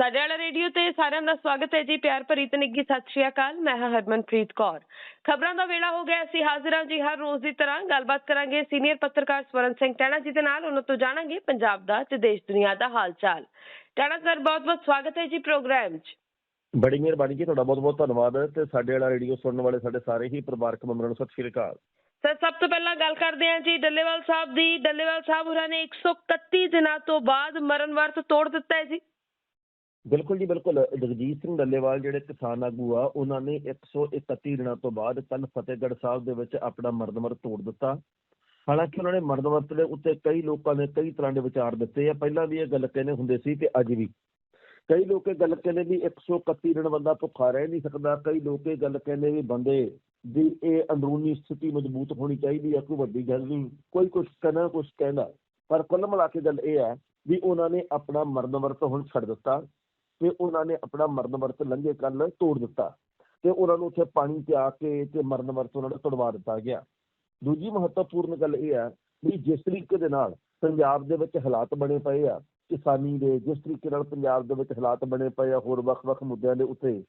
ਸਾਡੇ ਵਾਲਾ ਰੇਡੀਓ ਤੇ ਸਾਰਿਆਂ ਦਾ ਸਵਾਗਤ ਹੈ ਜੀ ਪਿਆਰ ਭਰੀ ਤੇ ਨਿੱਘੀ ਸਤਿ ਸ਼੍ਰੀ ਅਕਾਲ ਮੈਂ ਹਾਂ ਹਰਮਨਪ੍ਰੀਤ ਕੌਰ। ਖਬਰਾਂ ਦਾ ਵੇਲਾ ਹੋ ਗਿਆ ਅਸੀਂ ਹਾਜ਼ਰ ਹਾਂ ਜੀ ਹਰ ਰੋਜ਼ ਦੀ ਤਰ੍ਹਾਂ ਗੱਲਬਾਤ ਕਰਾਂਗੇ ਸੀਨੀਅਰ ਪੱਤਰਕਾਰ ਸਵਰਨ ਸਿੰਘ ਟੈਣਾ ਜੀ ਦੇ ਨਾਲ ਉਹਨਾਂ ਤੋਂ ਜਾਣਾਂਗੇ ਪੰਜਾਬ ਦਾ ਤੇ ਦੇਸ਼ ਦੁਨੀਆ ਦਾ ਹਾਲ ਚਾਲ ਟੈਣਾ ਸਰ ਬਹੁਤ ਬਹੁਤ ਸਵਾਗਤ ਹੈ ਜੀ ਪ੍ਰੋਗਰਾਮ 'ਚ। ਬੜੀ ਮਿਹਰਬਾਨੀ ਜੀ ਤੁਹਾਡਾ ਬਹੁਤ ਬਹੁਤ ਧੰਨਵਾਦ ਤੇ ਸਾਡੇ ਵਾਲਾ ਰੇਡੀਓ ਸੁਣਨ ਵਾਲੇ ਸਾਡੇ ਸਾਰੇ ਹੀ ਪਰਿਵਾਰਕ ਮੈਂਬਰਾਂ ਨੂੰ ਸਤਿ ਸ਼੍ਰੀ ਅਕਾਲ। ਸਰ ਸਭ ਤੋਂ ਪਹਿਲਾਂ ਗੱਲ ਕਰਦੇ ਹਾਂ ਜੀ ਡੱਲੇਵਾਲ ਸਾਹਿਬ ਦੀ। ਡੱਲੇਵਾਲ ਸਾਹਿਬ ਹੋਰਾਂ ਨੇ 131 ਦਿਨਾਂ ਤੋਂ ਬਾਅਦ ਮਰਨ ਵਰਤ ਤੋੜ ਦਿੱਤਾ ਹੈ ਜੀ। ਬਿਲਕੁਲ ਜੀ, ਬਿਲਕੁਲ। ਜਗਜੀਤ ਸਿੰਘ ਡੱਲੇਵਾਲ ਜਿਹੜੇ ਕਿਸਾਨ ਆਗੂ ਆ, ਉਹਨਾਂ ਨੇ 131 ਦਿਨਾਂ ਤੋਂ ਬਾਅਦ ਕੱਲ ਫਤਿਹਗੜ੍ਹ ਸਾਹਿਬ ਦੇ ਵਿੱਚ ਆਪਣਾ ਮਰਦਮਰ ਤੋੜ ਦਿੱਤਾ। ਹਾਲਾਂਕਿ ਉਹਨਾਂ ਨੇ ਮਰਦਮਰ ਦੇ ਉੱਤੇ ਕਈ ਲੋਕਾਂ ਨੇ ਕਈ ਤਰ੍ਹਾਂ ਦੇ ਵਿਚਾਰ ਦਿੱਤੇ ਆ। ਪਹਿਲਾਂ ਵੀ ਇਹ ਗੱਲ ਕਹਿੰਦੇ ਹੁੰਦੇ ਸੀ ਤੇ ਅੱਜ ਵੀ। ਕਈ ਲੋਕ ਇਹ ਗੱਲ ਕਹਿੰਦੇ ਵੀ 131 ਦਿਨ ਬੰਦਾ ਭੁੱਖਾ ਰਹਿ ਨਹੀਂ ਸਕਦਾ। ਕਈ ਲੋਕ ਇਹ ਗੱਲ ਕਹਿੰਦੇ ਵੀ ਬੰਦੇ ਦੀ ਇਹ ਅੰਦਰੂਨੀ ਸਥਿਤੀ ਮਜ਼ਬੂਤ ਹੋਣੀ ਚਾਹੀਦੀ ਆ, ਕੋਈ ਵੱਡੀ ਗੱਲ ਨਹੀਂ, ਕੋਈ ਕੁਝ ਕਹਿੰਦਾ ਕੁਝ ਕਹਿੰਦਾ। ਪਰ ਕੁੱਲ ਮਿਲਾ ਕੇ ਗੱਲ ਇਹ ਹੈ ਵੀ ਉਹਨਾਂ ਨੇ ਆਪਣਾ ਮਰਨ ਵਰਤ ਹੁਣ ਛੱਡ ਦਿੱਤਾ। ਤੇ ਉਹਨਾਂ ਨੇ ਆਪਣਾ ਮਰਨ ਵਰਤ ਲੰਘੇ ਕੱਲ ਤੋੜ ਦਿੱਤਾ ਤੇ ਉਹਨਾਂ ਨੂੰ ਉੱਥੇ ਪਾਣੀ ਪਿਆ ਕੇ ਤੇ ਮਰਨ ਵਰਤ ਉਹਨਾਂ ਨੂੰ ਤੋੜਵਾ ਦਿੱਤਾ ਗਿਆ। ਦੂਜੀ ਮਹੱਤਵਪੂਰਨ ਗੱਲ ਇਹ ਹੈ ਵੀ ਜਿਸ ਤਰੀਕੇ ਦੇ ਨਾਲ ਪੰਜਾਬ ਦੇ ਵਿੱਚ ਹਾਲਾਤ ਬਣੇ ਪਏ ਆ, ਕਿਸਾਨੀ ਦੇ ਜਿਸ ਤਰੀਕੇ ਨਾਲ ਪੰਜਾਬ ਦੇ ਵਿੱਚ ਹਾਲਾਤ ਬਣੇ ਪਏ ਆ, ਹੋਰ ਵੱਖ-ਵੱਖ ਮੁੱਦਿਆਂ ਦੇ ਉੱਤੇ,